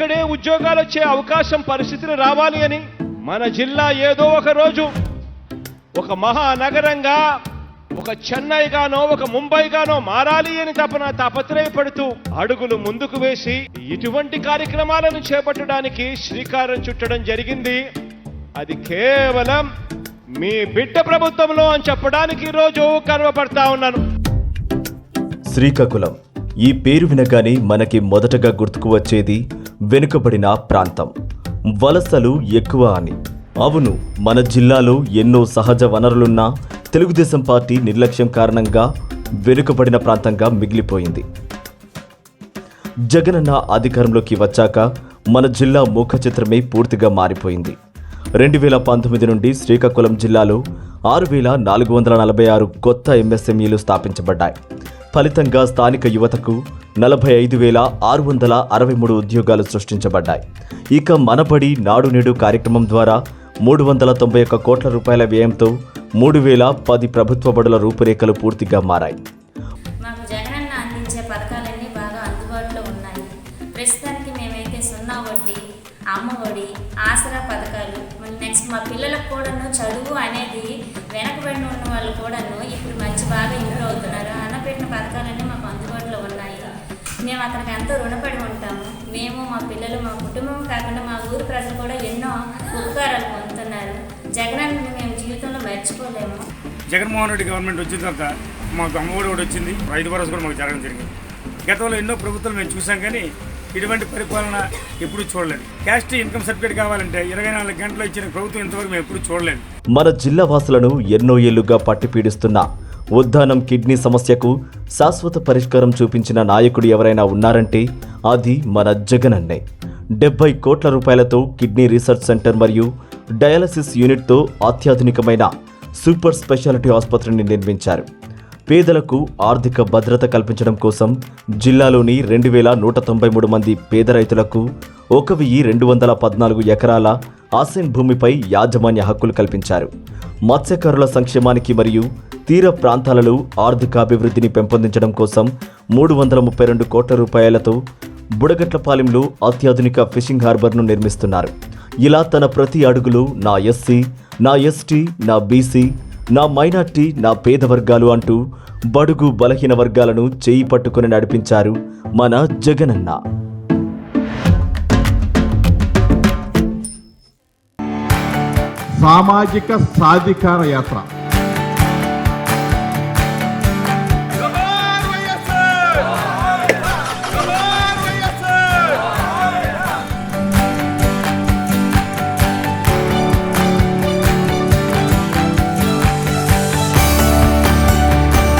ఇక్కడే ఉద్యోగాలు వచ్చే అవకాశం పరిస్థితులు రావాలి అని మన జిల్లా ఏదో ఒక రోజు ఒక మహానగరంగా ఒక చెన్నై గానో ఒక ముంబైగానో మారాలి అని తపన తపత్రయపడుతూ అడుగులు ముందుకు వేసి ఇటువంటి కార్యక్రమాలను చేపట్టడానికి శ్రీకారం చుట్టడం జరిగింది. అది కేవలం మీ బిడ్డ ప్రభుత్వంలో అని చెప్పడానికి ఈరోజు గర్వపడతా ఉన్నాను. శ్రీకాకుళం. ఈ పేరు వినగానే మనకి మొదటగా గుర్తుకు వచ్చేది వెనుకబడిన ప్రాంతం. వలసలు ఎక్కువ అని. అవును మన జిల్లాలో ఎన్నో సహజ వనరులున్నా తెలుగుదేశం పార్టీ నిర్లక్ష్యం కారణంగా వెనుకబడిన ప్రాంతంగా మిగిలిపోయింది. జగనన్న అధికారంలోకి వచ్చాక మన జిల్లా ముఖ చిత్రమే పూర్తిగా మారిపోయింది. రెండు వేల పంతొమ్మిది నుండి శ్రీకాకుళం జిల్లాలో ఆరు వేల నాలుగు వందల నలభై ఆరు కొత్త ఎంఎస్ఎంఈలు స్థాపించబడ్డాయి. ఫలితంగా స్థానిక యువతకు నలభై ఐదు వేల ఆరు వందల అరవై మూడు ఉద్యోగాలు సృష్టించబడ్డాయి. ఇక మనబడి నాడు నేడు కార్యక్రమం ద్వారా మూడు వందల తొంభై ఒక్క కోట్ల రూపాయల వ్యయంతో మూడు వేల పది ప్రభుత్వ బడుల రూపురేఖలు పూర్తిగా మారాయి. ఎంతో రుణపడి ఉంటాము. మేము మా పిల్లలు మా కుటుంబం కాకుండా మా ఊరు ప్రజలు కూడా ఎన్నో ఉపకారాలు పొందుతున్నారు. జగనన్నని మేము జీవితంలో మర్చిపోలేము. జగన్మోహన్ రెడ్డి గవర్నమెంట్ వచ్చిన తర్వాత మాకు అమ్మఒడి కూడా వచ్చింది. రైతు భరోసా కూడా మాకు జరగడం జరిగింది. గతంలో ఎన్నో ప్రభుత్వాలు మేము చూసాం కానీ ఇటువంటి పరిపాలన ఎప్పుడు చూడలేదు. క్యాస్ట్ ఇన్కమ్ సర్టిఫికేట్ కావాలంటే ఇరవై నాలుగు గంటలు ఇచ్చిన ప్రభుత్వం ఇంతవరకు మేము ఎప్పుడు చూడలేదు. మన జిల్లా వాసులను ఎన్నో ఏళ్ళుగా పట్టి పీడిస్తున్న ఉద్దానం కిడ్నీ సమస్యకు శాశ్వత పరిష్కారం చూపించిన నాయకుడు ఎవరైనా ఉన్నారంటే అది మన జగనన్నే. డెబ్బై కోట్ల రూపాయలతో కిడ్నీ రీసెర్చ్ సెంటర్ మరియు డయాలసిస్ యూనిట్తో అత్యాధునికమైన సూపర్ స్పెషాలిటీ ఆసుపత్రిని నిర్మించారు. పేదలకు ఆర్థిక భద్రత కల్పించడం కోసం జిల్లాలోని రెండు వేల నూట తొంభై మూడు మంది పేద రైతులకు ఒక వెయ్యి రెండు వందల పద్నాలుగు ఎకరాల ఆసిన్ భూమిపై యాజమాన్య హక్కులు కల్పించారు. మత్స్యకారుల సంక్షేమానికి మరియు తీర ప్రాంతాలలో ఆర్థికాభివృద్ధిని పెంపొందించడం కోసం మూడు వందల ముప్పై రెండు కోట్ల రూపాయలతో బుడగట్లపాలెంలో అత్యాధునిక ఫిషింగ్ హార్బర్ను నిర్మిస్తున్నారు. ఇలా తన ప్రతి అడుగులో నా ఎస్సీ నా ఎస్టీ నా బీసీ నా మైనార్టీ నా పేద వర్గాలు అంటూ బడుగు బలహీన వర్గాలను చేయి పట్టుకుని నడిపించారు మన జగనన్న. సామాజిక సాధికార యాత్ర.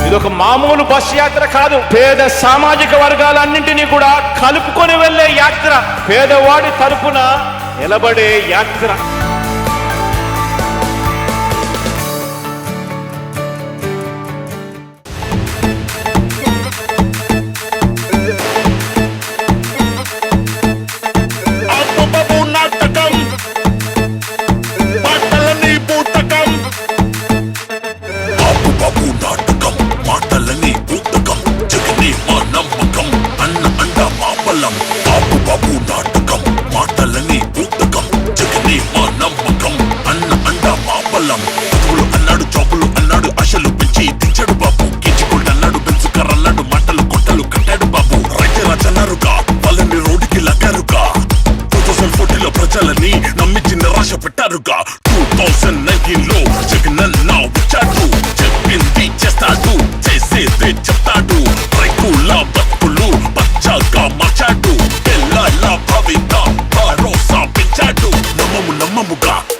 ఇది ఒక మామూలు బస్ యాత్ర కాదు. పేద సామాజిక వర్గాలన్నింటినీ కూడా కలుపుకొని వెళ్ళే యాత్ర. పేదవాడి తరపున నిలబడే యాత్ర.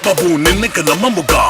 బాబు నిన్నక నమ్మముగా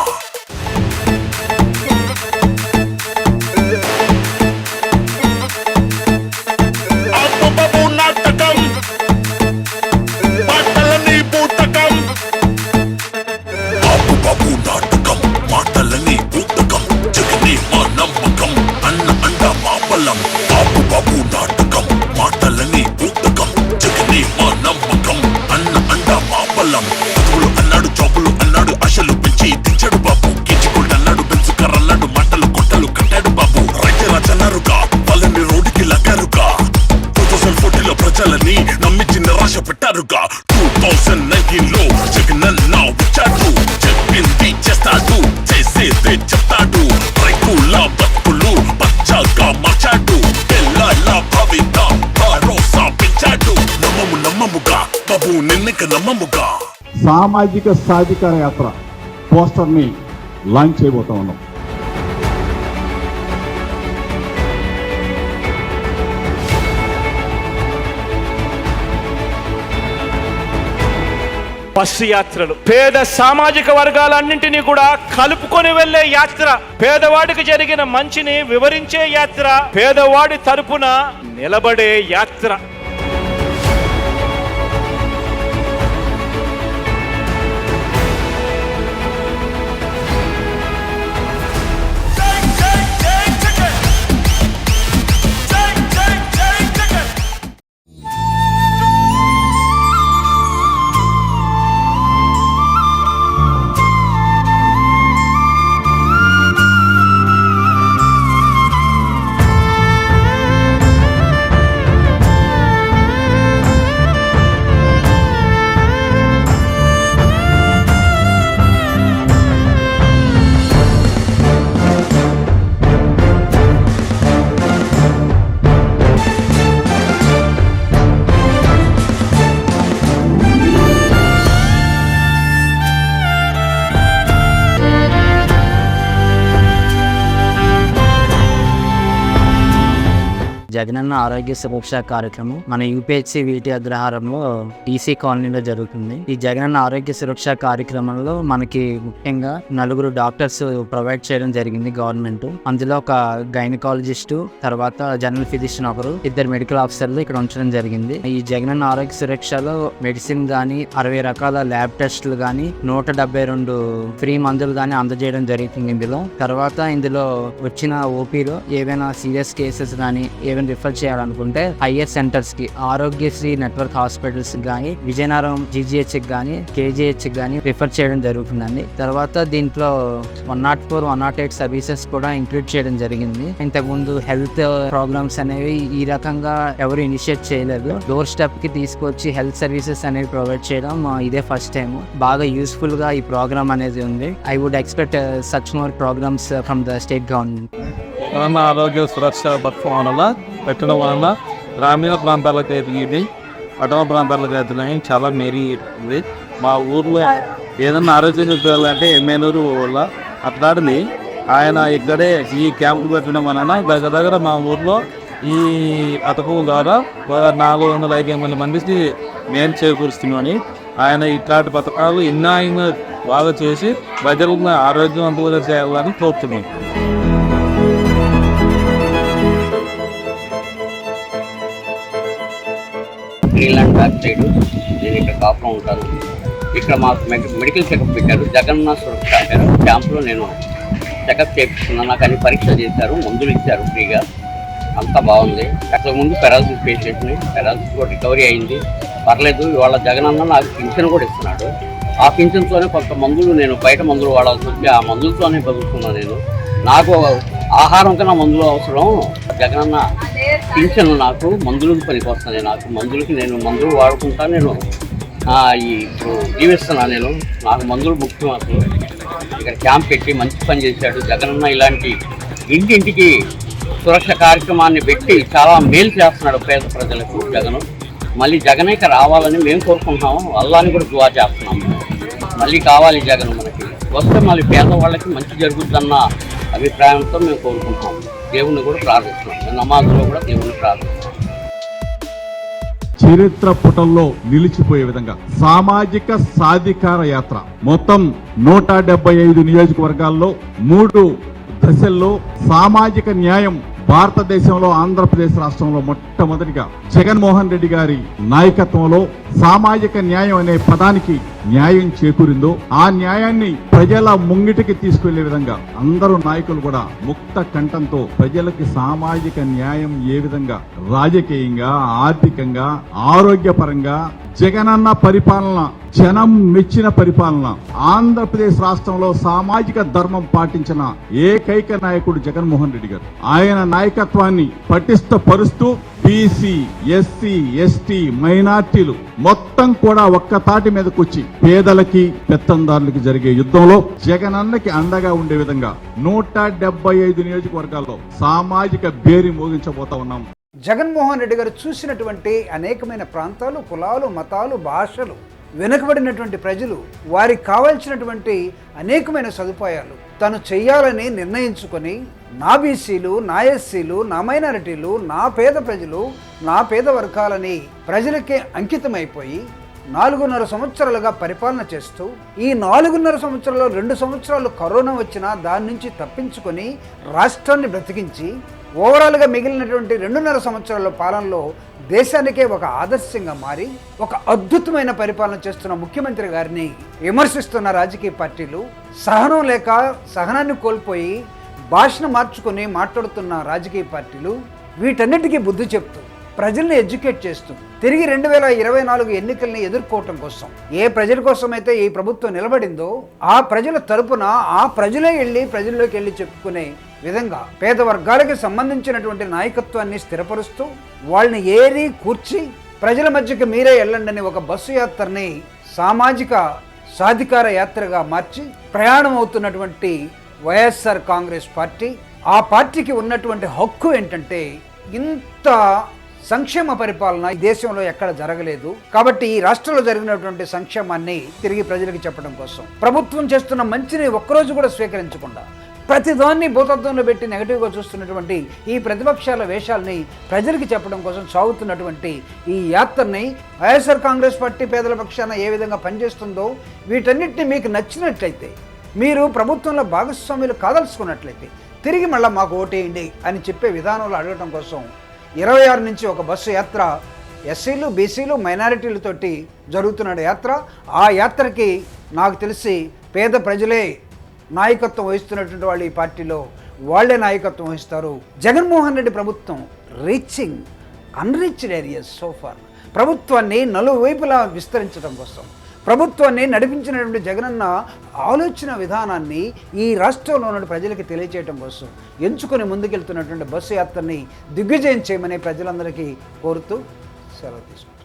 నమ్మముగా బాబు నిన్నక నమ్మముగా సామాజిక సాధికార యాత్ర పోస్టర్ని లాంచ్ చేయబోతా ఉన్నాం. బస్సు యాత్రలు. పేద సామాజిక వర్గాలన్నింటినీ కూడా కలుపుకొని వెళ్ళే యాత్ర. పేదవాడికి జరిగిన మంచిని వివరించే యాత్ర. పేదవాడి తరపున నిలబడే యాత్ర. జగనన్న ఆరోగ్య సురక్ష కార్యక్రమం మన యూపీహెచ్సి వీటి అగ్రహారంలో టీసీ కాలనీలో జరుగుతుంది. ఈ జగనన్న ఆరోగ్య సురక్ష కార్యక్రమంలో మనకి ముఖ్యంగా నలుగురు డాక్టర్స్ ప్రొవైడ్ చేయడం జరిగింది గవర్నమెంట్. అందులో ఒక గైనకాలజిస్ట్ తర్వాత జనరల్ ఫిజిషియన్ ఒకరు ఇద్దరు మెడికల్ ఆఫీసర్లు ఇక్కడ ఉంచడం జరిగింది. ఈ జగనన్న ఆరోగ్య సురక్షలో మెడిసిన్ గానీ అరవై రకాల ల్యాబ్ టెస్టులు గానీ నూట డెబ్బై రెండు ఫ్రీ మందులు గానీ అందజేయడం జరుగుతుంది ఇందులో. తర్వాత ఇందులో వచ్చిన ఓపీలో ఏవైనా సీరియస్ కేసెస్ కానీ ఏవైనా రిఫర్ చేయాలనుకుంటే హైయర్ సెంటర్స్కి ఆరోగ్యశ్రీ నెట్వర్క్ హాస్పిటల్స్ కానీ విజయనగరం జీజీహెచ్ కానీ కేజీహెచ్ కానీ రిఫర్ చేయడం జరుగుతుందండి. తర్వాత దీంట్లో one nought four one nought eight services కూడా ఇంక్లూడ్ చేయడం జరిగింది. ఇంతకుముందు హెల్త్ ప్రోగ్రామ్స్ అనేవి ఈ రకంగా ఎవరు ఇనిషియేట్ చేయలేదు. డోర్ స్టెప్కి తీసుకొచ్చి హెల్త్ సర్వీసెస్ అనేవి ప్రొవైడ్ చేయడం ఇదే ఫస్ట్ టైం బాగా యూస్ఫుల్గా ఈ ప్రోగ్రామ్ అనేది ఉంది. I would expect such more programmes from the state government. Arogya Suraksha పథకం వల్ల పెట్టడం వలన గ్రామీణ ప్రాంతాలకు ఎదిగింది పట్టణ ప్రాంతాలకు ఎదిగినాయి చాలా మెరీ ఉంది. మా ఊర్లో ఏదన్నా ఆరోగ్యం చెప్పాలంటే ఎమ్మెల్యేలు వల్ల అట్లాంటిది ఆయన ఇక్కడే ఈ క్యాంపు పెట్టడం వలన దగ్గర దగ్గర మా ఊర్లో ఈ పథకం ద్వారా నాలుగు వందల ఐదు మంది మందికి మేలు చేకూరుస్తున్నామని ఆయన ఇట్లాంటి పథకాలు ఎన్నో ఆయన బాగా చేసి ప్రజలను ఆరోగ్యవంతంగా చేయాలని కోరుతున్నాం. శ్రీలంక సైడ్ నేను ఇక్కడ కాపురం ఉంటాను ఇక్కడ మాకు మెడికల్ చెకప్ పెట్టారు. జగన్న సురక్ష పేరు నేను చెకప్ చేపిస్తున్నాను. నాకు అన్ని పరీక్ష చేశారు. మందులు ఇచ్చారు ఫ్రీగా. అంతా బాగుంది. అక్కడ ముందు పెరాలసిస్ పేషెంట్ని పెరాలసిస్ కూడా రికవరీ అయింది. పర్లేదు ఇవాళ జగనన్న నాకు పింఛన్ కూడా ఇస్తున్నాడు. ఆ పింఛన్తోనే కొంత మందులు నేను బయట మందులు వాడాల్సి వచ్చి ఆ మందులతోనే బతుకుతున్నాను నేను. నాకు ఆహారం కన్నా మందులు అవసరం. జగనన్న పింఛను నాకు మందులకు పనికి వస్తాను నాకు. మందులకి నేను మందులు వాడుకుంటా నేను ఈ ఇప్పుడు జీవిస్తున్నా నేను. నాకు మందులు ముఖ్యం అసలు. ఇక్కడ క్యాంప్ పెట్టి మంచి పని చేశాడు జగనన్న ఇలాంటి ఇంటింటికి సురక్ష కార్యక్రమాన్ని పెట్టి చాలా మేలు చేస్తున్నాడు పేద ప్రజలకు జగను. మళ్ళీ జగనేక రావాలని మేము కోరుకుంటున్నాము. అల్లాని కూడా దువా చేస్తున్నాము. మళ్ళీ కావాలి జగన్ మనకి. వస్తే మళ్ళీ పేదవాళ్ళకి మంచి జరుగుద్దన్న అభిప్రాయంతో మేము కోరుకుంటున్నాం దేవుణ్ణి కూడా ప్రార్థిస్తున్నాం. నమాజ్లో కూడా దేవుణ్ణి ప్రార్థిస్తున్నాం. చరిత్ర పుటల్లో నిలిచిపోయే విధంగా సామాజిక సాధికార యాత్ర మొత్తం నూట డెబ్బై ఐదు నియోజకవర్గాల్లో మూడు దశల్లో సామాజిక న్యాయం భారతదేశంలో ఆంధ్రప్రదేశ్ రాష్ట్రంలో మొట్టమొదటిగా జగన్మోహన్ రెడ్డి గారి నాయకత్వంలో సామాజిక న్యాయం అనే పదానికి న్యాయం చేకూరిందో ఆ న్యాయాన్ని ప్రజల ముంగిటికి తీసుకెళ్ళే విధంగా అందరూ నాయకులు కూడా ముక్త కంఠంతో ప్రజలకి సామాజిక న్యాయం ఏ విధంగా రాజకీయంగా ఆర్థికంగా ఆరోగ్యపరంగా జగనన్న పరిపాలన జనం మెచ్చిన పరిపాలన ఆంధ్రప్రదేశ్ రాష్ట్రంలో సామాజిక ధర్మం పాటించిన ఏకైక నాయకుడు జగన్మోహన్ రెడ్డి గారు. ఆయన నాయకత్వాన్ని పటిష్టపరుస్తూ బీసీ ఎస్సీ ఎస్టీ మైనార్టీలు మొత్తం కూడా ఒక్క తాటి మీదకొచ్చి పేదలకి పెత్తందారులకి జరిగే యుద్ధంలో జగనన్నకి అండగా ఉండే విధంగా నూట డెబ్బై ఐదు నియోజకవర్గాల్లో సామాజిక బేరి మోగించబోతా ఉన్నాం. జగన్మోహన్ రెడ్డి గారు చూసినటువంటి అనేకమైన ప్రాంతాలు కులాలు మతాలు భాషలు వెనుకబడినటువంటి ప్రజలు వారికి కావాల్సినటువంటి అనేకమైన సదుపాయాలు తను చేయాలని నిర్ణయించుకొని నా బీసీలు నా ఎస్సీలు నా మైనారిటీలు నా పేద ప్రజలు నా పేద వర్గాలని ప్రజలకే అంకితమైపోయి నాలుగున్నర సంవత్సరాలుగా పరిపాలన చేస్తూ ఈ నాలుగున్నర సంవత్సరాల్లో రెండు సంవత్సరాలు కరోనా వచ్చినా దాని నుంచి తప్పించుకొని రాష్ట్రాన్ని బ్రతికించి ఓవరాల్గా మిగిలినటువంటి రెండున్నర సంవత్సరాల పాలనలో దేశానికే ఒక ఆదర్శంగా మారి ఒక అద్భుతమైన పరిపాలన చేస్తున్న ముఖ్యమంత్రి గారిని విమర్శిస్తున్న రాజకీయ పార్టీలు సహనం లేక సహనాన్ని కోల్పోయి భాషను మార్చుకొని మాట్లాడుతున్న రాజకీయ పార్టీలు వీటన్నిటికీ బుద్ధి చెప్తూ ప్రజల్ని ఎడ్యుకేట్ చేస్తూ తిరిగి రెండు వేల ఇరవై నాలుగు ఎన్నికల్ని ఎదుర్కోవటం కోసం ఏ ప్రజల కోసం అయితే ఈ ప్రభుత్వం నిలబడిందో ఆ ప్రజల తరపున ఆ ప్రజలే వెళ్ళి ప్రజల్లోకి వెళ్ళి చెప్పుకునే విధంగా పేద వర్గాలకు సంబంధించినటువంటి నాయకత్వాన్ని స్థిరపరుస్తూ వాళ్ళని ఏరి కూర్చి ప్రజల మధ్యకి మీరే వెళ్ళండి ఒక బస్సు యాత్రని సామాజిక సాధికార యాత్రగా మార్చి ప్రయాణం అవుతున్నటువంటి వైఎస్ఆర్ కాంగ్రెస్ పార్టీ. ఆ పార్టీకి ఉన్నటువంటి హక్కు ఏంటంటే ఇంత సంక్షేమ పరిపాలన ఈ దేశంలో ఎక్కడ జరగలేదు. కాబట్టి ఈ రాష్ట్రంలో జరిగినటువంటి సంక్షేమాన్ని తిరిగి ప్రజలకు చెప్పడం కోసం. ప్రభుత్వం చేస్తున్న మంచిని ఒక్కరోజు కూడా స్వీకరించకుండా ప్రతిదాన్ని భూతత్వంలో పెట్టి నెగటివ్గా చూస్తున్నటువంటి ఈ ప్రతిపక్షాల వేషాలని ప్రజలకి చెప్పడం కోసం సాగుతున్నటువంటి ఈ యాత్రని వైఎస్ఆర్ కాంగ్రెస్ పార్టీ పేదల పక్షాన ఏ విధంగా పనిచేస్తుందో వీటన్నిటిని మీకు నచ్చినట్లయితే మీరు ప్రభుత్వంలో భాగస్వాములు కాదలుచుకున్నట్లయితే తిరిగి మళ్ళీ మాకు ఓటేయండి అని చెప్పే విధానంలో అడగడం కోసం ఇరవై ఆరు నుంచి ఒక బస్సు యాత్ర ఎస్సీలు బీసీలు మైనారిటీలతోటి జరుగుతున్న యాత్ర. ఆ యాత్రకి నాకు తెలిసి పేద ప్రజలే నాయకత్వం వహిస్తున్నటువంటి వాళ్ళు ఈ పార్టీలో. వాళ్ళే నాయకత్వం వహిస్తారు. జగన్మోహన్ రెడ్డి ప్రభుత్వం రీచింగ్ అన్రీచ్డ్ ఏరియాస్ సోఫార్ ప్రభుత్వాన్ని నలువైపులా విస్తరించడం కోసం. ప్రభుత్వాన్ని నడిపించినటువంటి జగనన్న ఆలోచన విధానాన్ని ఈ రాష్ట్రంలో ఉన్న ప్రజలకి తెలియచేయడం కోసం ఎంచుకొని ముందుకెళ్తున్నటువంటి బస్సు యాత్రని దిగ్విజయం చేయమని ప్రజలందరికీ కోరుతూ సెలవు తీసుకుంటాను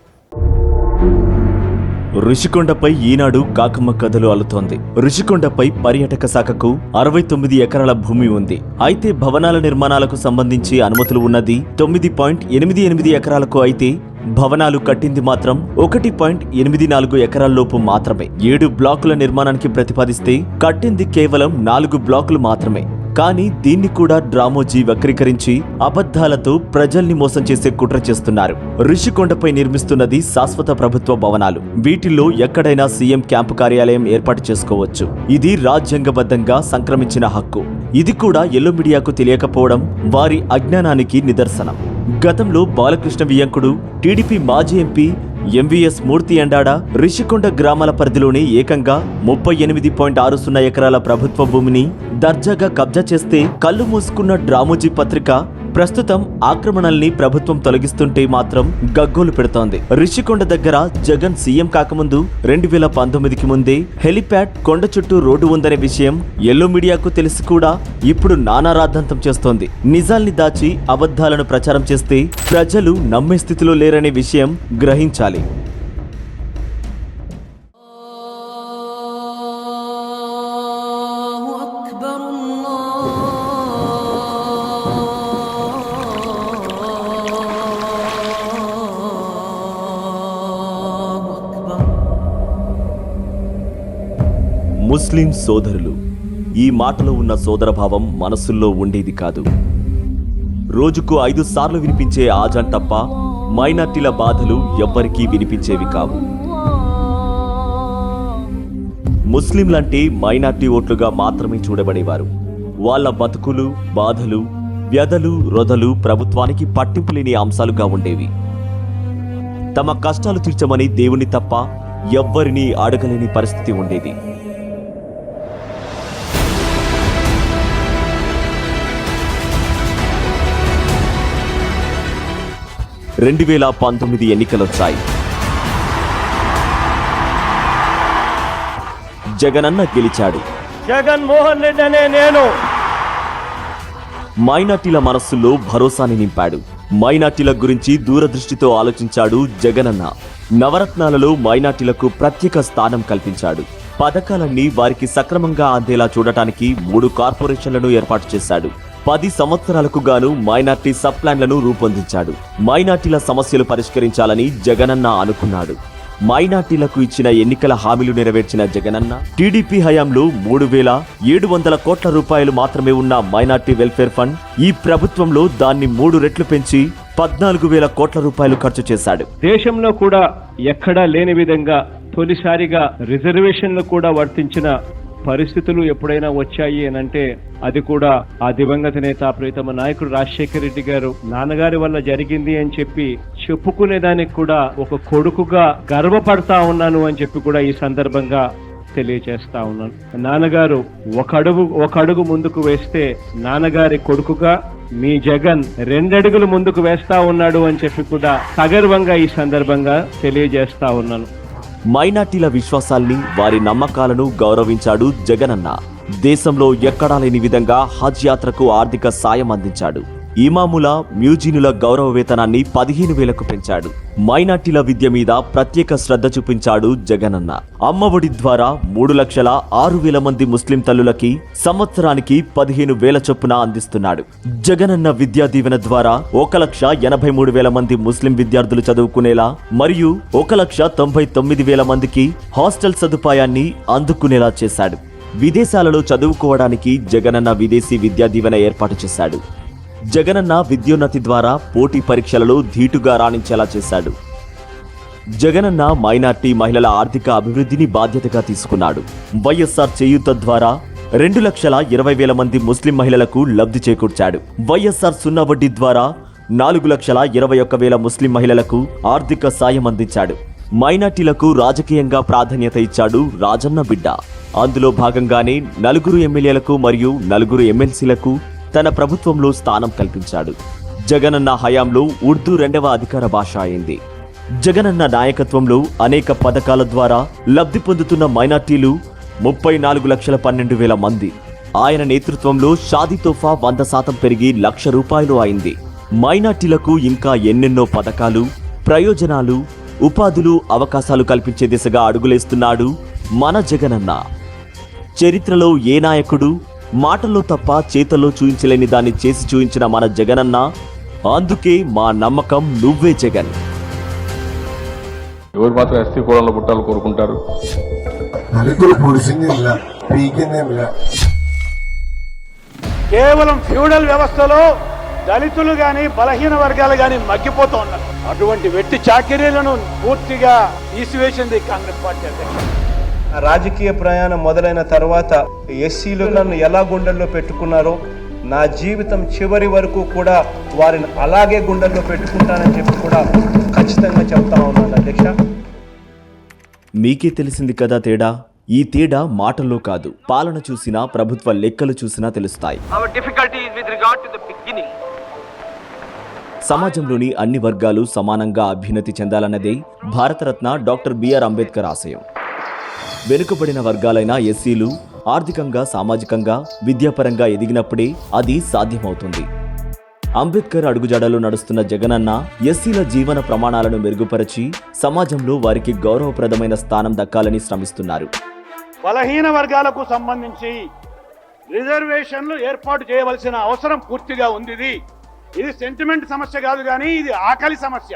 రుషికొండపై ఈనాడు కాకమ్మ కథలు అల్లుతోంది. ఋషికొండపై పర్యాటక శాఖకు అరవై తొమ్మిది ఎకరాల భూమి ఉంది. అయితే భవనాల నిర్మాణాలకు సంబంధించి అనుమతులు ఉన్నది తొమ్మిది పాయింట్ ఎనిమిది ఎనిమిది ఎకరాలకు అయితే భవనాలు కట్టింది మాత్రం ఒకటి పాయింట్ ఎనిమిది నాలుగు ఎకరాల్లోపు మాత్రమే. ఏడు బ్లాకుల నిర్మాణానికి ప్రతిపాదిస్తే కట్టింది కేవలం నాలుగు బ్లాకులు మాత్రమే. కానీ దీన్ని కూడా డ్రామోజీ వక్రీకరించి అబద్ధాలతో ప్రజల్ని మోసం చేసే కుట్ర చేస్తున్నారు. ఋషికొండపై నిర్మిస్తున్నది శాశ్వత ప్రభుత్వ భవనాలు. వీటిల్లో ఎక్కడైనా సీఎం క్యాంపు కార్యాలయం ఏర్పాటు చేసుకోవచ్చు. ఇది రాజ్యాంగబద్ధంగా సంక్రమించిన హక్కు. ఇది కూడా ఎల్లో మీడియాకు తెలియకపోవడం వారి అజ్ఞానానికి నిదర్శనం. గతంలో బాలకృష్ణ వియంకుడు టీడీపీ మాజీ ఎంపీ ఎంవీఎస్ మూర్తి ఎండాడ రిషికొండ గ్రామాల పరిధిలోని ఏకంగా ముప్పై ఎనిమిది పాయింట్ ఆరు సున్నా ఎకరాల ప్రభుత్వ భూమిని దర్జాగా కబ్జా చేస్తే కళ్ళు మూసుకున్న డ్రామోజీ పత్రిక ప్రస్తుతం ఆక్రమణల్ని ప్రభుత్వం తొలగిస్తుంటే మాత్రం గగ్గోలు పెడుతోంది. రిషికొండ దగ్గర జగన్ సీఎం కాకముందు రెండు వేల పంతొమ్మిదికి ముందే హెలిప్యాడ్ కొండ చుట్టూ రోడ్డు ఉందనే విషయం ఎల్లో మీడియాకు తెలిసి కూడా ఇప్పుడు నానారాద్ధాంతం చేస్తోంది. నిజాల్ని దాచి అబద్ధాలను ప్రచారం చేస్తే ప్రజలు నమ్మే స్థితిలో లేరనే విషయం గ్రహించాలి. ముస్లిం సోదరులు ఈ మాటలో ఉన్న సోదరభావం మనసుల్లో ఉండేది కాదు. రోజుకు ఐదు సార్లు వినిపించే ఆజాన్ తప్ప మైనార్టీల బాధలు ఎవ్వరికీ వినిపించేవి కావు. ముస్లింలంటే మైనార్టీ ఓట్లుగా మాత్రమే చూడబడేవారు. వాళ్ళ బతుకులు బాధలు వ్యధలు రొదలు ప్రభుత్వానికి పట్టింపు లేని అంశాలుగా ఉండేవి. తమ కష్టాలు తీర్చమని దేవుని తప్ప ఎవ్వరినీ అడగలేని పరిస్థితి ఉండేది. రెండు వేల పంతొమ్మిది ఎన్నికలొచ్చాయి. జగనన్న గెలిచాడు. జగన్మోహన్ రెడ్డి అనే నేను. మైనార్టీల మనస్సులో భరోసాని నింపాడు. మైనార్టీల గురించి దూరదృష్టితో ఆలోచించాడు జగనన్న. నవరత్నాలలో మైనార్టీలకు ప్రత్యేక స్థానం కల్పించాడు. పథకాలన్నీ వారికి సక్రమంగా అందేలా చూడటానికి మూడు కార్పొరేషన్లను ఏర్పాటు చేశాడు. పది సంవత్సరాలకు గాను మైనార్టీ సబ్ ప్లాన్లను రూపొందించాడు. మైనార్టీల సమస్యలు పరిష్కరించాలని జగనన్న అనుకున్నాడు. మైనార్టీలకు ఇచ్చిన ఎన్నికల హామీలు నెరవేర్చిన జగనన్న టీడీపీ హయాంలో మూడు వేల ఏడు వందల కోట్ల రూపాయలు మాత్రమే ఉన్న మైనార్టీ వెల్ఫేర్ ఫండ్ ఈ ప్రభుత్వంలో దాన్ని మూడు రెట్లు పెంచి పద్నాలుగు వేల కోట్ల రూపాయలు ఖర్చు చేశాడు. దేశంలో కూడా ఎక్కడా లేని విధంగా తొలిసారిగా రిజర్వేషన్లు కూడా వర్తించిన పరిస్థితులు ఎప్పుడైనా వచ్చాయి అని అంటే అది కూడా ఆ దివంగత నేత ప్రీతమ నాయకుడు రాజశేఖర రెడ్డి గారు నాన్నగారి వల్ల జరిగింది అని చెప్పి చెప్పుకునేదానికి కూడా ఒక కొడుకుగా గర్వపడతా ఉన్నాను అని చెప్పి కూడా ఈ సందర్భంగా తెలియజేస్తా ఉన్నాను. నాన్నగారు ఒక అడుగు ఒక అడుగు ముందుకు వేస్తే నాన్నగారి కొడుకుగా మీ జగన్ రెండడుగులు ముందుకు వేస్తా ఉన్నాడు అని చెప్పి కూడా సగర్వంగా ఈ సందర్భంగా తెలియజేస్తా ఉన్నాను. మైనార్టీల విశ్వాసాల్ని వారి నమ్మకాలను గౌరవించాడు జగనన్న. దేశంలో ఎక్కడా లేని విధంగా హజ్ యాత్రకు ఆర్థిక సాయం అందించాడు. ఇమాముల మ్యూజినుల గౌరవ వేతనాన్ని పదిహేను వేలకు పెంచాడు. మైనార్టీల విద్య మీద ప్రత్యేక శ్రద్ధ చూపించాడు జగనన్న. అమ్మఒడి ద్వారా మూడు లక్షల ఆరు వేల మంది ముస్లిం తల్లులకి సంవత్సరానికి పదిహేను వేల చొప్పున అందిస్తున్నాడు. జగనన్న విద్యా దీవెన ద్వారా ఒక లక్ష ఎనభై మూడు వేల మంది ముస్లిం విద్యార్థులు చదువుకునేలా మరియు ఒక లక్ష తొంభై తొమ్మిది వేల మందికి హాస్టల్ సదుపాయాన్ని అందుకునేలా చేశాడు. విదేశాలలో చదువుకోవడానికి జగనన్న విదేశీ విద్యా దీవెన ఏర్పాటు చేశాడు. జగనన్న విద్యోన్నతి ద్వారా పోటీ పరీక్షలలో ధీటుగా రాణించేలా చేశాడు. జగనన్న మైనార్టీ మహిళల ఆర్థిక అభివృద్ధిని బాధ్యతగా తీసుకున్నాడు. వైఎస్ఆర్ చేయూత ద్వారా రెండు లక్షల ఇరవై వేల మంది ముస్లిం మహిళలకు లబ్ధి చేకూర్చాడు. వైఎస్ఆర్ సున్నా వడ్డీ ద్వారా నాలుగు లక్షల ఇరవై ఒక్క వేల ముస్లిం మహిళలకు ఆర్థిక సాయం అందించాడు. మైనార్టీలకు రాజకీయంగా ప్రాధాన్యత ఇచ్చాడు రాజన్న బిడ్డ. అందులో భాగంగానే నలుగురు ఎమ్మెల్యేలకు మరియు నలుగురు ఎమ్మెల్సీలకు తన ప్రభుత్వంలో స్థానం కల్పించాడు. జగనన్న హయాంలో ఉర్దూ రెండవ అధికార భాష అయింది. జగనన్న నాయకత్వంలో అనేక పథకాల ద్వారా లబ్ధి పొందుతున్న మైనార్టీలు ముప్పై నాలుగు లక్షల పన్నెండు వేల మంది. ఆయన నేతృత్వంలో షాదీ తోఫా వంద శాతం పెరిగి లక్ష రూపాయలు అయింది. మైనార్టీలకు ఇంకా ఎన్నెన్నో పథకాలు ప్రయోజనాలు ఉపాధులు అవకాశాలు కల్పించే దిశగా అడుగులేస్తున్నాడు మన జగనన్న. చరిత్రలో ఏ నాయకుడు మాటల్లో తప్ప చేతల్లో చూయించలేని దాన్ని చేసి చూయించిన మన జగనన్న అందుకే మా నమ్మకం నువ్వే జగన్. ఎవరు మాత్రం ఎస్సీ పుట్టాలు కోరుకుంటారు? కేవలం ఫ్యూడల్ వ్యవస్థలో దళితులు గాని బలహీన వర్గాలు గాని మగ్గిపోతూ ఉన్నారు. అటువంటి వెట్టి చాకిరీలను పూర్తిగా తీసివేసింది కాంగ్రెస్ పార్టీ అధ్యక్షుడు. రాజకీయ ప్రయాణం మొదలైన తర్వాత ఎస్సీలు నన్ను ఎలా గుండెల్లో పెట్టుకున్నారో నా జీవితం చివరి వరకు కూడా వారిని అలాగే గుండెల్లో పెట్టుకుంటానని చెప్పి కూడా ఖచ్చితంగా చెప్తా ఉన్నాను అధ్యక్ష. మీకే తెలిసింది కదా తేడా? ఈ తేడా మాటల్లో కాదు. పాలన చూసినా ప్రభుత్వ లెక్కలు చూసినా తెలుస్తాయి. సమాజంలోని అన్ని వర్గాలు సమానంగా అభ్యున్నతి చెందాలన్నదే భారతరత్న డాక్టర్ బిఆర్ అంబేద్కర్ ఆశయం. వెనుకబడిన వర్గాలైన ఎస్సీలు ఆర్థికంగా సామాజికంగా విద్యాపరంగా ఎదిగినప్పుడే అది సాధ్యమవుతుంది. అంబేద్కర్ అడుగుజాడలో నడుస్తున్న జగనన్న ఎస్సీల జీవన ప్రమాణాలను మెరుగుపరిచి సమాజంలో వారికి గౌరవప్రదమైన స్థానం దక్కాలని శ్రమిస్తున్నారు. బలహీన వర్గాలకు సంబంధించి రిజర్వేషన్లు ఏర్పాటు చేయవలసిన అవసరం పూర్తిగా ఉంది ఇది ఇది సెంటిమెంట్ సమస్య కాదు కానీ ఇది ఆకలి సమస్య.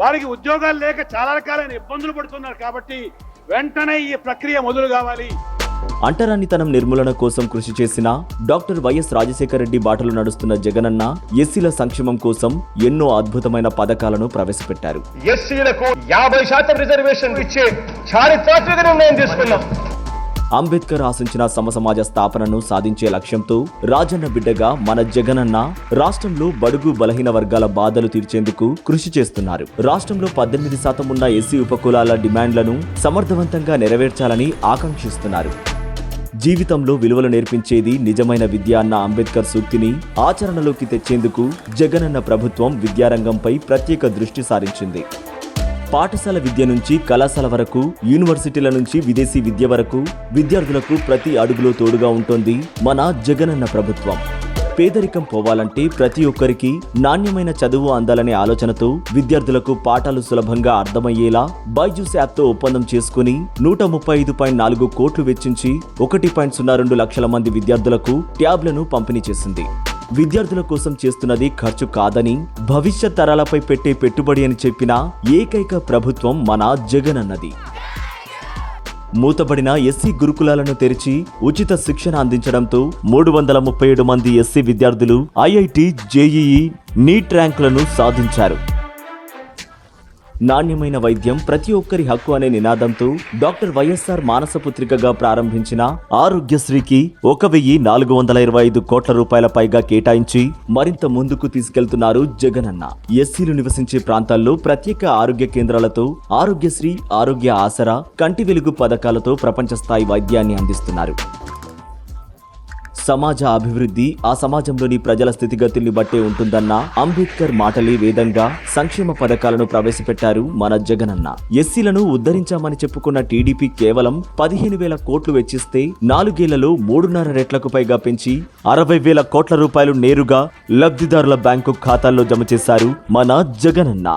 వారికి ఉద్యోగాలు లేక చాలా రకాలైన ఇబ్బందులు పడుతున్నారు కాబట్టి వెంటనే ఈ ప్రక్రియ మొదలు కావాలి. అంటరానితనం నిర్మూలన కోసం కృషి చేసిన డాక్టర్ వైఎస్ రాజశేఖర రెడ్డి బాటలు నడుస్తున్న జగనన్న ఎస్సీల సంక్షేమం కోసం ఎన్నో అద్భుతమైన పథకాలను ప్రవేశపెట్టారు. ఎస్సీలకు యాభై శాతం రిజర్వేషన్ ఇచ్చే చారిత్రాత్మక నిర్ణయం తీసుకున్నాం. అంబేద్కర్ ఆశించిన సమసమాజ స్థాపనను సాధించే లక్ష్యంతో రాజన్న బిడ్డగా మన జగనన్న రాష్ట్రంలో బడుగు బలహీన వర్గాల బాధలు తీర్చేందుకు కృషి చేస్తున్నారు. రాష్ట్రంలో పద్దెనిమిది శాతం ఉన్న ఎస్సీ ఉపకులాల డిమాండ్లను సమర్థవంతంగా నెరవేర్చాలని ఆకాంక్షిస్తున్నారు. జీవితంలో విలువలు నేర్పించేది నిజమైన విద్య అన్న అంబేద్కర్ సూక్తిని ఆచరణలోకి తెచ్చేందుకు జగనన్న ప్రభుత్వం విద్యారంగంపై ప్రత్యేక దృష్టి సారించింది. పాఠశాల విద్య నుంచి కళాశాల వరకు యూనివర్సిటీల నుంచి విదేశీ విద్య వరకు విద్యార్థులకు ప్రతి అడుగులో తోడుగా ఉంటుంది మన జగనన్న ప్రభుత్వం. పేదరికం పోవాలంటే ప్రతి ఒక్కరికి నాణ్యమైన చదువు అందాలనే ఆలోచనతో విద్యార్థులకు పాఠాలు సులభంగా అర్థమయ్యేలా బైజూస్ యాప్తో ఒప్పందం చేసుకుని నూట ముప్పై ఐదు పాయింట్ నాలుగు కోట్లు వెచ్చించి ఒకటి పాయింట్ సున్నా రెండు లక్షల మంది విద్యార్థులకు ట్యాబ్లను పంపిణీ చేసింది. విద్యార్థుల కోసం చేస్తున్నది ఖర్చు కాదని భవిష్యత్ తరాలపై పెట్టే పెట్టుబడి అని చెప్పిన ఏకైక ప్రభుత్వం మన జగన్ అన్నది. మూతబడిన ఎస్సీ గురుకులాలను తెరిచి ఉచిత శిక్షణ అందించడంతో మూడు వందల ముప్పై ఏడు మంది ఎస్సీ విద్యార్థులు ఐఐటి జేఈఈ నీట్ ర్యాంకులను సాధించారు. నాణ్యమైన వైద్యం ప్రతి ఒక్కరి హక్కు అనే నినాదంతో డాక్టర్ వైఎస్ఆర్ మానసపుత్రికగా ప్రారంభించిన ఆరోగ్యశ్రీకి ఒక వెయ్యి నాలుగు వందల ఇరవై ఐదు కోట్ల రూపాయల పైగా కేటాయించి మరింత ముందుకు తీసుకెళ్తున్నారు జగనన్న. ఎస్సీలు నివసించే ప్రాంతాల్లో ప్రత్యేక ఆరోగ్య కేంద్రాలతో ఆరోగ్యశ్రీ ఆరోగ్య ఆసరా కంటి వెలుగు పథకాలతో ప్రపంచ స్థాయి వైద్యాన్ని అందిస్తున్నారు. సమాజ అభివృద్ధి ఆ సమాజంలోని ప్రజల స్థితిగతుల్ని బట్టే ఉంటుందన్న అంబేద్కర్ మాటలే వేదంగా సంక్షేమ పథకాలను ప్రవేశపెట్టారు మన జగనన్న. ఎస్సీలను ఉద్ధరించామని చెప్పుకున్న టీడీపీ కేవలం పదిహేను వేల కోట్లు వెచ్చిస్తే నాలుగేళ్ళలో మూడున్నర రెట్లకు పైగా పెంచి అరవై వేల కోట్ల రూపాయలు నేరుగా లబ్ధిదారుల బ్యాంకు ఖాతాల్లో జమ చేశారు మన జగనన్న.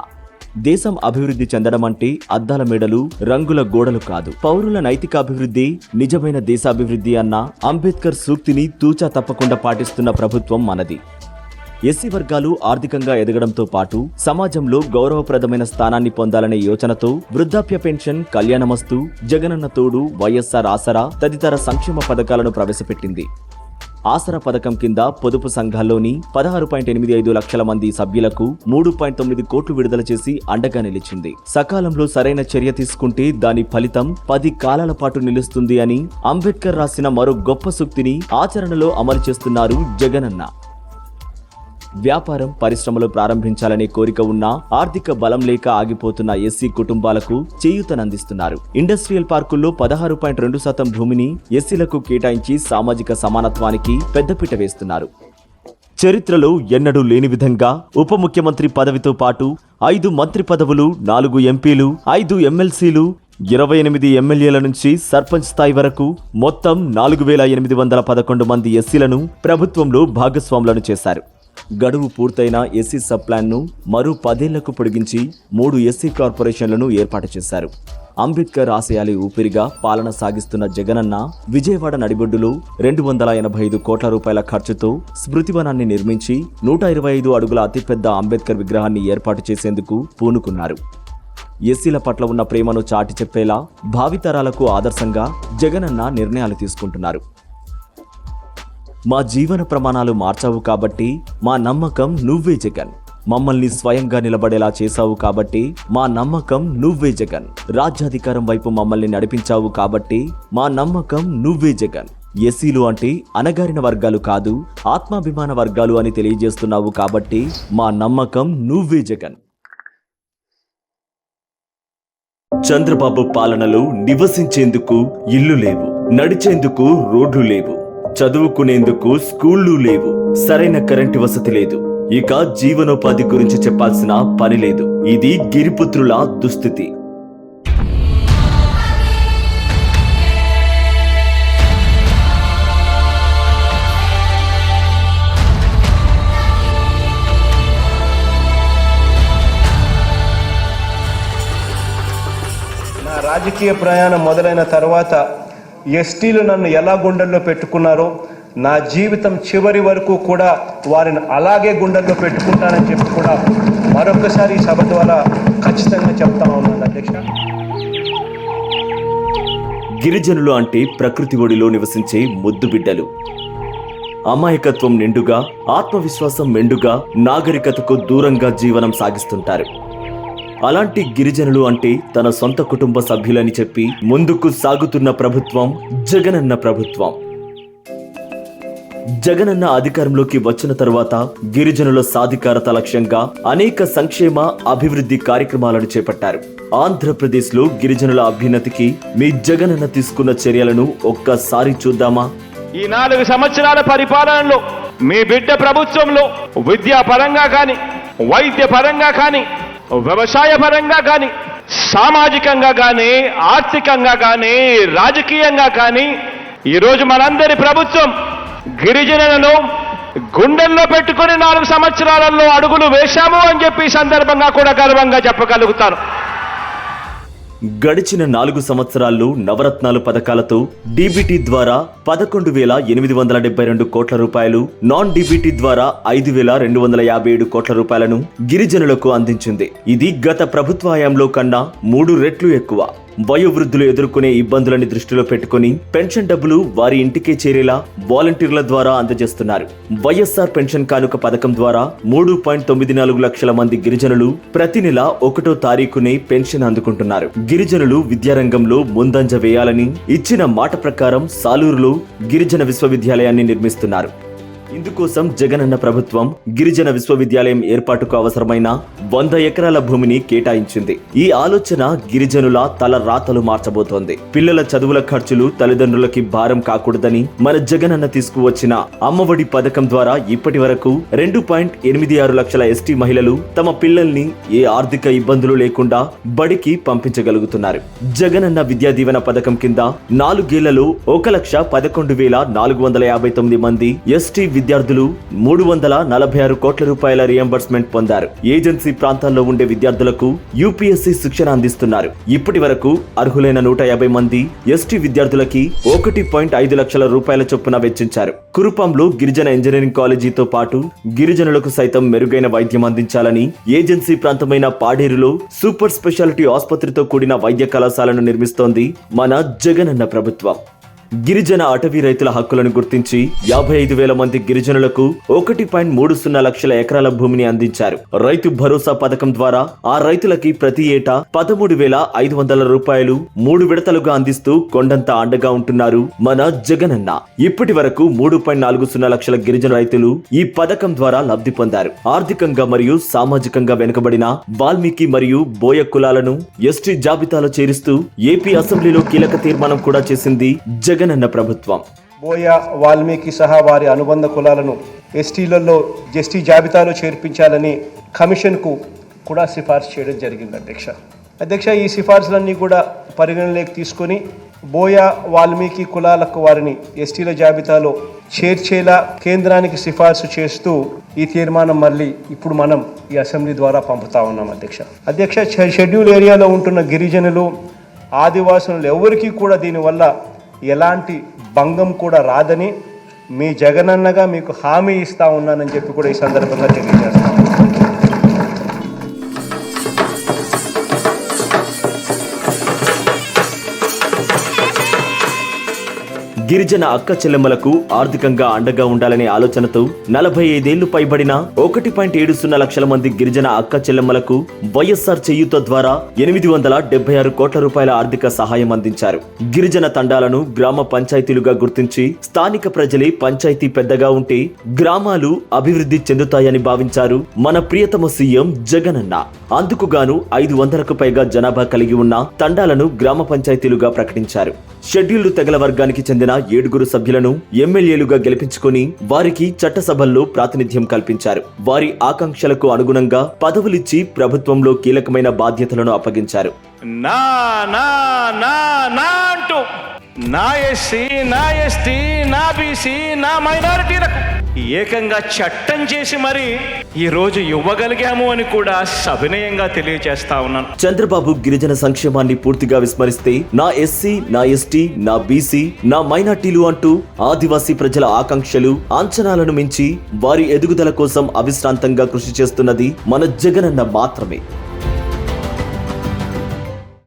దేశం అభివృద్ధి చెందడం అంటే అద్దాల మేడలు రంగుల గోడలు కాదు. పౌరుల నైతికాభివృద్ధి నిజమైన దేశాభివృద్ధి అన్న అంబేద్కర్ సూక్తిని తూచా తప్పకుండా పాటిస్తున్న ప్రభుత్వం మనది. ఎస్సీ వర్గాలు ఆర్థికంగా ఎదగడంతో పాటు సమాజంలో గౌరవప్రదమైన స్థానాన్ని పొందాలనే యోచనతో వృద్ధాప్య పెన్షన్ కళ్యాణమస్తు జగనన్న తోడు వైఎస్ఆర్ ఆసరా తదితర సంక్షేమ పథకాలను ప్రవేశపెట్టింది. ఆసరా పథకం కింద పొదుపు సంఘాల్లోని పదహారు పాయింట్ ఎనిమిది ఐదు లక్షల మంది సభ్యులకు మూడు పాయింట్ తొమ్మిది కోట్లు విడుదల చేసి అండగా నిలిచింది. సకాలంలో సరైన చర్య తీసుకుంటే దాని ఫలితం పది కాలాల పాటు నిలుస్తుంది అని అంబేద్కర్ రాసిన మరో గొప్ప సూక్తిని ఆచరణలో అమలు చేస్తున్నారు జగనన్న. వ్యాపారం పరిశ్రమలు ప్రారంభించాలనే కోరిక ఉన్నా ఆర్థిక బలం లేక ఆగిపోతున్న ఎస్సీ కుటుంబాలకు చేయూతనందిస్తున్నారు. ఇండస్ట్రియల్ పార్కుల్లో పదహారు పాయింట్ రెండు శాతం భూమిని ఎస్సీలకు కేటాయించి సామాజిక సమానత్వానికి పెద్దపీట వేస్తున్నారు. చరిత్రలో ఎన్నడూ లేని విధంగా ఉప ముఖ్యమంత్రి పదవితో పాటు ఐదు మంత్రి పదవులు నాలుగు ఎంపీలు ఐదు ఎమ్మెల్సీలు ఇరవై ఎనిమిది ఎమ్మెల్యేల నుంచి సర్పంచ్ స్థాయి వరకు మొత్తం నాలుగు వేల ఎనిమిది వందల పదకొండు మంది ఎస్సీలను ప్రభుత్వంలో భాగస్వాములను చేశారు. గడువు పూర్తయిన ఎస్సీ సబ్ ప్లాన్ను మరో పదేళ్ళకు పొడిగించి మూడు ఎస్సీ కార్పొరేషన్లను ఏర్పాటు చేశారు. అంబేద్కర్ ఆశయాలే ఊపిరిగా పాలన సాగిస్తున్న జగనన్న విజయవాడ నడిబొడ్డులో రెండు వందల ఎనభై ఐదు కోట్ల రూపాయల ఖర్చుతో స్మృతివనాన్ని నిర్మించి నూట ఇరవై ఐదు అడుగుల అతిపెద్ద అంబేద్కర్ విగ్రహాన్ని ఏర్పాటు చేసేందుకు పూనుకున్నారు. ఎస్సీల పట్ల ఉన్న ప్రేమను చాటి చెప్పేలా భావితరాలకు ఆదర్శంగా జగనన్న నిర్ణయాలు తీసుకుంటున్నారు. మా జీవన ప్రమాణాలు మార్చావు కాబట్టి మా నమ్మకం నువ్వే జగన్. మమ్మల్ని స్వయంగా నిలబడేలా చేశావు కాబట్టి మా నమ్మకం నువ్వే జగన్. రాజ్యాధికారం వైపు మమ్మల్ని నడిపించావు కాబట్టి మా నమ్మకం నువ్వే జగన్. ఎస్సీలు అంటే అణగారిన వర్గాలు కాదు ఆత్మాభిమాన వర్గాలు అని తెలియజేస్తున్నావు కాబట్టి మా నమ్మకం నువ్వే జగన్. చంద్రబాబు పాలనలో నివసించేందుకు ఇల్లు లేవు నడిచేందుకు రోడ్లు లేవు. చదువుకునేందుకు స్కూళ్ళు లేవు. సరైన కరెంటు వసతి లేదు. ఇక జీవనోపాధి గురించి చెప్పాల్సిన పని లేదు. ఇది గిరిపుత్రుల దుస్థితి. నా రాజకీయ ప్రయాణం మొదలైన తర్వాత ఎస్టీలు నన్ను ఎలా గుండెల్లో పెట్టుకున్నారో నా జీవితం చివరి వరకు కూడా వారిని అలాగే గుండెల్లో పెట్టుకుంటానని చెప్పి కూడా మరొకసారి ఈ సభ ద్వారా ఖచ్చితంగా చెప్తా ఉన్నాను అధ్యక్ష. గిరిజనులు అంటే ప్రకృతి ఒడిలో నివసించే ముద్దు బిడ్డలు. అమాయకత్వం నిండుగా ఆత్మవిశ్వాసం మెండుగా నాగరికతకు దూరంగా జీవనం సాగిస్తుంటారు. అలాంటి గిరిజనులు అంటే తన సొంత కుటుంబ సభ్యులని చెప్పి ముందుకు సాగుతున్న ప్రభుత్వం జగనన్న ప్రభుత్వం. జగనన్న అధికారంలోకి వచ్చిన తర్వాత గిరిజనుల సాధికారత లక్ష్యంగా అనేక సంక్షేమ అభివృద్ధి కార్యక్రమాలను చేపట్టారు. ఆంధ్రప్రదేశ్లో గిరిజనుల అభ్యున్నతికి మీ జగనన్న తీసుకున్న చర్యలను ఒక్కసారి చూద్దామా? ఈ నాలుగు సంవత్సరాల పరిపాలనలో మీ బిడ్డ ప్రభుత్వంలో విద్యా పరంగా కానీ వైద్య పరంగా కానీ వ్యవసాయ పరంగా కానీ సామాజికంగా కానీ ఆర్థికంగా కానీ రాజకీయంగా కానీ ఈరోజు మనందరి ప్రభుత్వం గిరిజనులను గుండెల్లో పెట్టుకుని నాలుగు సంవత్సరాలలో అడుగులు వేశాము అని చెప్పి సందర్భంగా కూడా గర్వంగా చెప్పగలుగుతాను. గడిచిన నాలుగు సంవత్సరాల్లో నవరత్నాలు పథకాలతో డీబీటీ ద్వారా పదకొండు వేల ఎనిమిది వందల డెబ్బై రెండు కోట్ల రూపాయలు నాన్ డీబీటీ ద్వారా ఐదు వేల రెండు వందల యాభై ఏడు కోట్ల రూపాయలను గిరిజనులకు అందించింది. ఇది గత ప్రభుత్వ హయాంలో కన్నా మూడు రెట్లు ఎక్కువ. వయోవృద్ధులు ఎదుర్కొనే ఇబ్బందులని దృష్టిలో పెట్టుకుని పెన్షన్ డబ్బులు వారి ఇంటికే చేరేలా వాలంటీర్ల ద్వారా అందజేస్తున్నారు. వైఎస్ఆర్ పెన్షన్ కానుక పథకం ద్వారా మూడు పాయింట్ తొమ్మిది నాలుగు లక్షల మంది గిరిజనులు ప్రతి నెల ఒకటో తారీఖునే పెన్షన్ అందుకుంటున్నారు. గిరిజనులు విద్యారంగంలో ముందంజ వేయాలని ఇచ్చిన మాట ప్రకారం సాలూరులో గిరిజన విశ్వవిద్యాలయాన్ని నిర్మిస్తున్నారు. ఇందుకోసం జగనన్న ప్రభుత్వం గిరిజన విశ్వవిద్యాలయం ఏర్పాటుకు అవసరమైన వంద ఎకరాల భూమిని కేటాయించింది. ఈ ఆలోచన గిరిజనుల తల రాతలు మార్చబోతోంది. పిల్లల చదువుల ఖర్చులు తల్లిదండ్రులకి భారం కాకూడదని మన జగనన్న తీసుకువచ్చిన అమ్మఒడి పథకం ద్వారా ఇప్పటి వరకు రెండు పాయింట్ ఎనిమిది ఆరు లక్షల ఎస్టీ మహిళలు తమ పిల్లల్ని ఏ ఆర్థిక ఇబ్బందులు లేకుండా బడికి పంపించగలుగుతున్నారు. జగనన్న విద్యా దీవెన పథకం కింద నాలుగేళ్ళలో ఒక లక్ష పదకొండు వేల నాలుగు వందల యాభై తొమ్మిది మంది ఎస్టీ విద్యార్థులు మూడు వందల నలభై ఆరు కోట్ల రూపాయల రియంబర్స్మెంట్ పొందారు. ఏజెన్సీ ప్రాంతాల్లో ఉండే విద్యార్థులకు యూపీఎస్సీ శిక్షణ అందిస్తున్నారు. ఇప్పటి వరకు అర్హులైన నూట యాభై మంది ఎస్టీ విద్యార్థులకి ఒకటి పాయింట్ ఐదు లక్షల రూపాయల చొప్పున వెచ్చించారు. కురుపాంలో గిరిజన ఇంజనీరింగ్ కాలేజీతో పాటు గిరిజనులకు సైతం మెరుగైన వైద్యం అందించాలని ఏజెన్సీ ప్రాంతమైన పాడేరులో సూపర్ స్పెషాలిటీ ఆసుపత్రితో కూడిన వైద్య కళాశాలను నిర్మిస్తోంది మన జగనన్న ప్రభుత్వం. గిరిజన అటవీ రైతుల హక్కులను గుర్తించి యాభై ఐదు వేల మంది గిరిజనులకు ఒకటి పాయింట్ మూడు సున్నా లక్షల ఎకరాల భూమిని అందించారు. రైతు భరోసా పథకం ద్వారా ఆ రైతులకి ప్రతి ఏటా పదమూడు వేల ఐదు వందల రూపాయలు మూడు విడతలుగా అందిస్తూ కొండంత అండగా ఉంటున్నారు మన జగనన్న. ఇప్పటి వరకు మూడు పాయింట్ నాలుగు సున్నా లక్షల గిరిజన రైతులు ఈ పథకం ద్వారా లబ్ధి పొందారు. ఆర్థికంగా మరియు సామాజికంగా వెనుకబడిన వాల్మీకి మరియు బోయ కులాలను ఎస్టీ జాబితాలో చేరుస్తూ ఏపీ అసెంబ్లీలో కీలక తీర్మానం కూడా చేసింది జగన్ జగనన్న ప్రభుత్వం. బోయ వాల్మీకి సహా వారి అనుబంధ కులాలను ఎస్టీలలో ఎస్టీ జాబితాలో చేర్పించాలని కమిషన్కు కూడా సిఫార్సు చేయడం జరిగింది అధ్యక్ష. అధ్యక్ష ఈ సిఫార్సులన్నీ కూడా పరిగణలోకి తీసుకొని బోయ వాల్మీకి కులాలకు వారిని ఎస్టీల జాబితాలో చేర్చేలా కేంద్రానికి సిఫార్సు చేస్తూ ఈ తీర్మానం మళ్ళీ ఇప్పుడు మనం ఈ అసెంబ్లీ ద్వారా పంపుతా ఉన్నాం అధ్యక్ష. అధ్యక్ష షెడ్యూల్ ఏరియాలో ఉంటున్న గిరిజనులు ఆదివాసులు ఎవరికీ కూడా దీనివల్ల ఎలాంటి భంగం కూడా రాదని మీ జగనన్నగా మీకు హామీ ఇస్తా ఉన్నానని చెప్పి కూడా ఈ సందర్భంగా తెలియజేస్తాను గిరిజన అక్క చెల్లెమ్మలకు ఆర్థికంగా అండగా ఉండాలనే ఆలోచనతో నలభై ఐదేళ్ళు పైబడిన ఒకటి పాయింట్ ఏడు సున్నా లక్షల మంది గిరిజన అక్క చెల్లెమ్మలకు వైఎస్ఆర్ చేయూత ద్వారా ఎనిమిది వందల డెబ్బై ఆరు కోట్ల రూపాయల ఆర్థిక సహాయం అందించారు. గిరిజన తండాలను గ్రామ పంచాయతీలుగా గుర్తించి స్థానిక ప్రజలే పంచాయతీ పెద్దగా ఉంటే గ్రామాలు అభివృద్ధి చెందుతాయని భావించారు మన ప్రియతమ సీఎం జగనన్న. అందుకుగాను ఐదు వందలకు పైగా జనాభా కలిగి ఉన్న తండాలను గ్రామ పంచాయతీలుగా ప్రకటించారు. షెడ్యూల్డ్ తెగల వర్గానికి చెందిన ఏడుగురు సభ్యులను ఎమ్మెల్యేలుగా గెలిపించుకొని వారికి చట్టసభల్లో ప్రాతినిధ్యం కల్పించారు. వారి ఆకాంక్షలకు అనుగుణంగా పదవులిచ్చి ప్రభుత్వంలో కీలకమైన బాధ్యతలను అప్పగించారు. నా నా నా నా అంటూ నా ఎస్సీ నా ఎస్టీ నా బీసీ నా మైనారిటీలకు ఏకంగా చట్టం చేసి మరి రోజు ఇవ్వగలిగాము అని కూడా సవినయంగా తెలియజేస్తా ఉన్నాను. చంద్రబాబు గిరిజన సంక్షేమాన్ని పూర్తిగా విస్మరిస్తే నా ఎస్సీ నా ఎస్టీ నా బీసీ నా మైనార్టీలు అంటూ ఆదివాసీ ప్రజల ఆకాంక్షలు అంచనాలను మించి వారి ఎదుగుదల కోసం అవిశ్రాంతంగా కృషి చేస్తున్నది మన జగనన్న మాత్రమే.